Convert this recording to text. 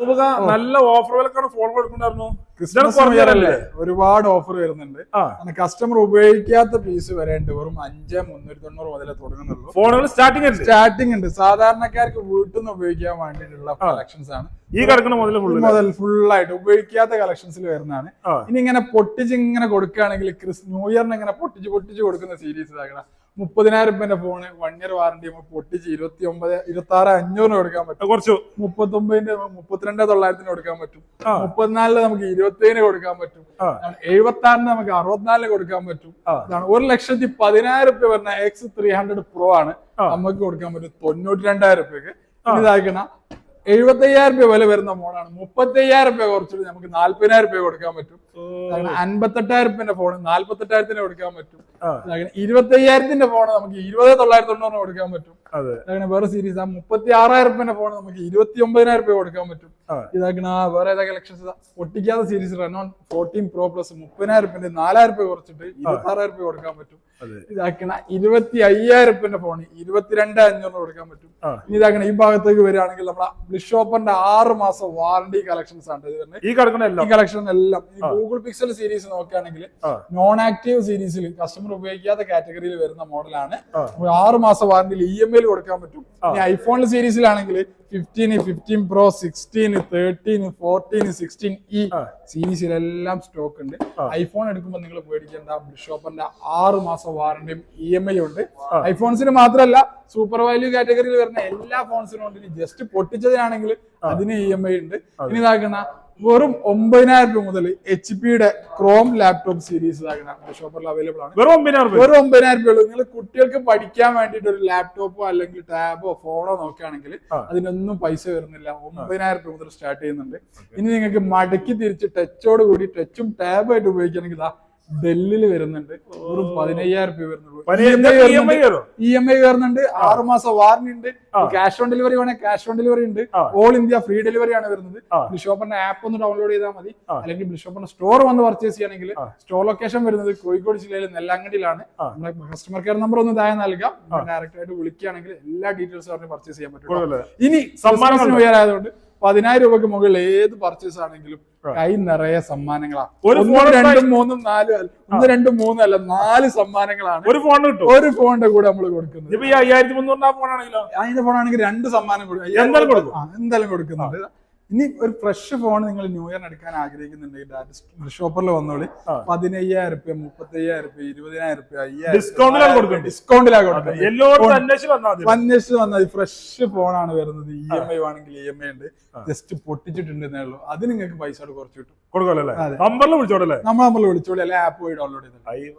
നല്ല ഓഫർ വിലക്കാണ് ഫോൺ കൊടുക്കണ്ടായിരുന്നു ക്രിസ്മസ്? ഒരുപാട് ഓഫർ വരുന്നുണ്ട്. കസ്റ്റമർ ഉപയോഗിക്കാത്ത പീസ് വരേണ്ടി വെറും അഞ്ച് മുന്നൂറ്റി തൊണ്ണൂറ് മുതലേ തുടങ്ങുന്നുള്ളൂ. ഫോണുകൾ സ്റ്റാർട്ടിംഗ് ഉണ്ട് സ്റ്റാർട്ടിംഗ് ഉണ്ട്. സാധാരണക്കാർക്ക് വീട്ടിൽ നിന്ന് ഉപയോഗിക്കാൻ വേണ്ടിയിട്ടുള്ള കളക്ഷൻസ് ആണ്. ഈ കിടക്കുന്ന മുതൽ മുതൽ ഫുൾ ആയിട്ട് ഉപയോഗിക്കാത്ത കളക്ഷൻസിൽ വരുന്നതാണ്. ഇനി ഇങ്ങനെ പൊട്ടിച്ച് ഇങ്ങനെ കൊടുക്കുകയാണെങ്കിൽ ക്രിസ് ന്യൂ ഇയറിന് ഇങ്ങനെ പൊട്ടിച്ച് പൊട്ടിച്ച് കൊടുക്കുന്ന സീരീസ് ഇതാക്കണം. മുപ്പതിനായിരം രൂപ ഫോണ് വൺ ഇയർ വാറണ്ടി പൊട്ടിച്ച് ഇരുപത്തി ഒമ്പത് ഇരുപത്തി ആറ് അഞ്ഞൂറിന് കൊടുക്കാൻ പറ്റും. കുറച്ച്. മുപ്പത്തി ഒമ്പതിന്റെ മുപ്പത്തിരണ്ട് തൊള്ളായിരത്തിന് കൊടുക്കാൻ പറ്റും. മുപ്പത്തിനാലിന് നമുക്ക് ഇരുപത്തേഴിന് കൊടുക്കാൻ പറ്റും. എഴുപത്തി ആറിന് നമുക്ക് അറുപത്തിനാലിന് കൊടുക്കാൻ പറ്റും. അതാണ് ഒരു ലക്ഷത്തി പതിനായിരം രൂപ വരുന്ന എക്സ് ത്രീ ഹൺഡ്രഡ് പ്രോ ആണ്. നമുക്ക് കൊടുക്കാൻ പറ്റും തൊണ്ണൂറ്റി രണ്ടായിരം രൂപക്ക് ഇതാക്കണ എഴുപത്തി അയ്യായിരം രൂപ വില വരുന്ന ഫോണാണ് മുപ്പത്തി അയ്യായിരം രൂപ കുറച്ചിട്ട് നമുക്ക് നാല്പതിനായിരം രൂപ കൊടുക്കാൻ പറ്റും. അൻപത്തെട്ടായിരം രൂപന്റെ ഫോൺ നാല്പത്തെട്ടായിരത്തിന് കൊടുക്കാൻ പറ്റും. ആ. ഇരുപത്തി അയ്യായിരത്തിന്റെ ഫോൺ നമുക്ക് ഇരുപത് തൊള്ളായിരത്തി തൊണ്ണൂറിന് കൊടുക്കാൻ പറ്റും. അങ്ങനെ വേറെ സീരീസ് ആ മുപ്പത്തി ആറായിരം രൂപന്റെ ഫോൺ നമുക്ക് ഇരുപത്തി ഒമ്പതിനായിരം രൂപ കൊടുക്കാൻ പറ്റും. ഇതാക്കണ വേറെ ഏതാ collections ഒട്ടിക്കാത്ത series Reno fourteen pro plus മുപ്പതിനായിരം രൂപന്റെ നാലായിരം രൂപ കുറച്ചിട്ട് ഇരുപത്തി ആറായിരം രൂപ കൊടുക്കാൻ പറ്റും. ഇതാക്കണ ഇരുപത്തി അയ്യായിരം രൂപന്റെ ഫോൺ ഇരുപത്തിരണ്ട് അഞ്ഞൂറിന് കൊടുക്കാൻ പറ്റും. ഇനി ഇതാക്കണ ഈ ഭാഗത്തേക്ക് വരികയാണെങ്കിൽ നമ്മളെ ബ്ലിഷോപ്പറിന്റെ ആറ് മാസം വാറണ്ടി കളക്ഷൻസ് ആണ്. ഇത് വരുന്നത് ഈ കിടക്കുന്ന ഈ എല്ലാം കളക്ഷൻ എല്ലാം. ഈ. ഗൂഗിൾ പിക്സൽ സീരീസ് നോക്കുകയാണെങ്കിൽ നോൺ ആക്റ്റീവ് സീരീസിൽ കസ്റ്റമർ ഉപയോഗിക്കാത്ത കാറ്റഗറിയിൽ വരുന്ന മോഡലാണ്. ആറ് മാസം വാറണ്ടിയിൽ ഇ എം ഐയിൽ കൊടുക്കാൻ പറ്റും. ഇനി iPhone സീരീസിലാണെങ്കിൽ fifteen fifteen pro sixteen thirteen fourteen sixteen ആ. സീരീസിലെല്ലാം സ്റ്റോക്ക് ഉണ്ട്. ഐഫോൺ എടുക്കുമ്പോൾ നിങ്ങൾ പേടിക്കേണ്ട ബിഷോപ്പറിന്റെ ആറ് മാസം വാറണ്ടിയും ഇ എം ഐ ഉണ്ട്. ഐഫോൺസിന് മാത്രമല്ല സൂപ്പർ വാല്യൂ കാറ്റഗറിയിൽ വരുന്ന എല്ലാ ഫോൺസിനും ഉണ്ട്. ജസ്റ്റ് പൊട്ടിച്ചതിനാണെങ്കിൽ അതിന് ഇ എം ഐ ഉണ്ട്. ഇനി ഇതാക്കണ വെറും ഒമ്പതിനായിരം രൂപ മുതൽ എച്ച് പിയുടെ ക്രോം ലാപ്ടോപ്പ് സീരീസ് ഇതാക്കണ ഷോപ്പറിൽ അവൈലബിൾ ആണ്. വെറും ഒമ്പതിനായിരം രൂപ വെറും ഒമ്പതിനായിരം രൂപ നിങ്ങൾ കുട്ടികൾക്ക് പഠിക്കാൻ വേണ്ടിയിട്ട് ഒരു ലാപ്ടോപ്പോ അല്ലെങ്കിൽ ടാബോ ഫോണോ നോക്കുകയാണെങ്കിൽ അതിനൊന്നും പൈസ വരുന്നില്ല. ഒമ്പതിനായിരം രൂപ മുതൽ സ്റ്റാർട്ട് ചെയ്യുന്നുണ്ട്. ഇനി നിങ്ങൾക്ക് മടക്കി തിരിച്ച് ടച്ചോട് കൂടി ടച്ചും ടാബായിട്ട് ഉപയോഗിക്കണമെങ്കിൽ ഇതാ ഡെല്ലിൽ വരുന്നുണ്ട്. വെറും പതിനയ്യായിരം രൂപ വരുന്നുള്ളൂ. ഇ എം ഐ വരുന്നുണ്ട്. ആറു മാസം വാറണ്ടി ഉണ്ട്. ക്യാഷ് ഓൺ ഡെലിവറി വേണേ ക്യാഷ് ഓൺ ഡെലിവറി ഉണ്ട്. ഓൾ ഇന്ത്യ ഫ്രീ ഡെലിവറി ആണ് വരുന്നത്. ബിഷോപ്പറിന്റെ ആപ്പ് ഒന്ന് ഡൗൺലോഡ് ചെയ്താൽ മതി. അല്ലെങ്കിൽ ബിഷോപ്പറിന്റെ സ്റ്റോർ വന്ന് പർച്ചേസ് ചെയ്യണമെങ്കിൽ സ്റ്റോർ ലൊക്കേഷൻ വരുന്നത് കോഴിക്കോട് ജില്ലയിലെ നെല്ലാങ്കണ്ടിയിലാണ്. നമ്മുടെ കസ്റ്റമർ കെയർ നമ്പർ ഒന്ന് താഴെ നൽകാം. ഡയറക്റ്റ് ആയിട്ട് വിളിക്കുകയാണെങ്കിൽ എല്ലാ ഡീറ്റെയിൽസും പറഞ്ഞ് പർച്ചേസ് ചെയ്യാൻ പറ്റും ഇനി സമ്മാനം ആയതുകൊണ്ട് പതിനായിരം രൂപക്ക് മുകളിൽ ഏത് പർച്ചേസ് ആണെങ്കിലും കൈ നിറയെ സമ്മാനങ്ങളാണ് ഒരു ഒന്നും രണ്ടും മൂന്നും നാലും ഒന്ന് രണ്ടും മൂന്നും അല്ല നാല് സമ്മാനങ്ങളാണ് ഒരു ഫോൺ കിട്ടും. ഒരു ഫോണിന്റെ കൂടെ നമ്മൾ കൊടുക്കുന്നത്. ഇപ്പൊ ഈ അയ്യായിരത്തി മുന്നൂറിന്റെ ഫോണാണെങ്കിലോ അതിന്റെ ഫോണാണെങ്കിൽ രണ്ട് സമ്മാനം കൊടുക്കും. എന്തായാലും കൊടുക്കുന്നുണ്ട്. ഇനി ഒരു ഫ്രഷ് ഫോൺ നിങ്ങൾ ന്യൂ ഇയറിന് എടുക്കാൻ ആഗ്രഹിക്കുന്നുണ്ടെങ്കിൽ ഡാറ്റ ഷോപ്പറിൽ വന്നോളി. പതിനയ്യായിരം റുപ്യ മുപ്പത്തയ്യായിരം റുപ്യ ഇരുപതിനായിരം റുപ്യ അയ്യായിരം ഡിസ്കൗണ്ടിലാണ് കൊടുക്കുന്നത്. അന്വേഷിച്ച് വന്നാൽ ഫ്രഷ് ഫോണാണ് വരുന്നത്. ഇ എം ഐ ആണെങ്കിൽ ഇ എം ഐ ഉണ്ട്. ജസ്റ്റ് പൊട്ടിച്ചിട്ടുണ്ടെന്നേ ഉള്ളൂ. അത് നിങ്ങൾക്ക് പൈസ കുറച്ച് കിട്ടും. കൊടുക്കല്ലേ അതെ. നമ്പറിൽ വിളിച്ചോളൂ നമ്മൾ നമ്മൾ വിളിച്ചോളി. അല്ലെങ്കിൽ ആപ്പ് വഴി ഡൗൺലോഡ് അയ്യോ.